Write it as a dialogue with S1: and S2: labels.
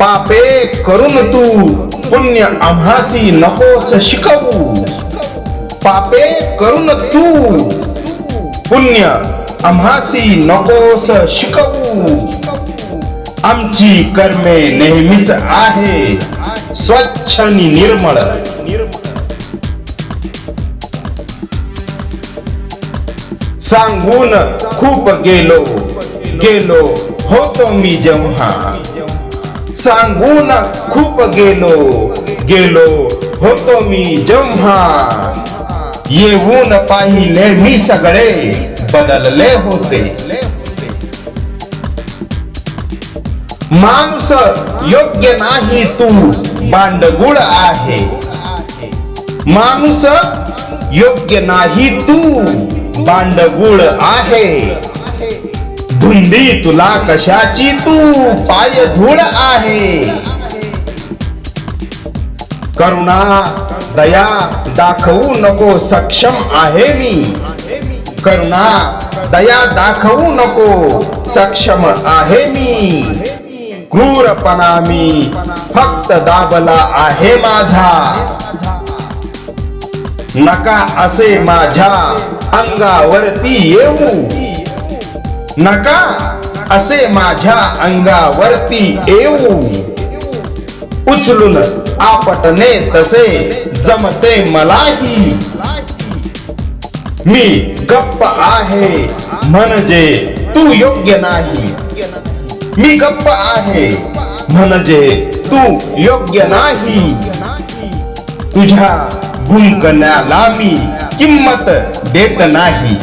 S1: पापे करून तू पुण्य आम्हासी नकोस शिकवू. पापे करून तू पुण्य आम्हासी नकोस शिकवू. आमची कर्मे नेहमीच आहे. स्वच्छ आणि निर्मळ. सांगून खूप गेलो. गेलो होतो मी जेव्हा. सांगून खूप गेलो. गेलो होतो मी जेव्हा. येऊन पाहिले मी सगळे, बदलले होते. माणूस योग्य नाही तू बांडगुळ आहे. माणूस योग्य नाही तू बांडगुळ आहे. धुंदी तुला कशाची तू पाय धूळ आहे. करुणा दया दाखवू नको सक्षम आहे मी. करुणा दया दाखवू नको सक्षम आहे मी. क्रूरपणा मी फक्त दाबला आहे माझा. नका असे माझ्या अंगावरती येऊ. नका असे माझ्या अंगावरती येऊ. उचलून आपटणे तसे जमते मलाही. मी गप्प आहे म्हणजे तू योग्य नाही. मी गप्प आहे म्हणजे तू योग्य नाही. तुझ्या गुंकण्याला मी किंमत देत नाही.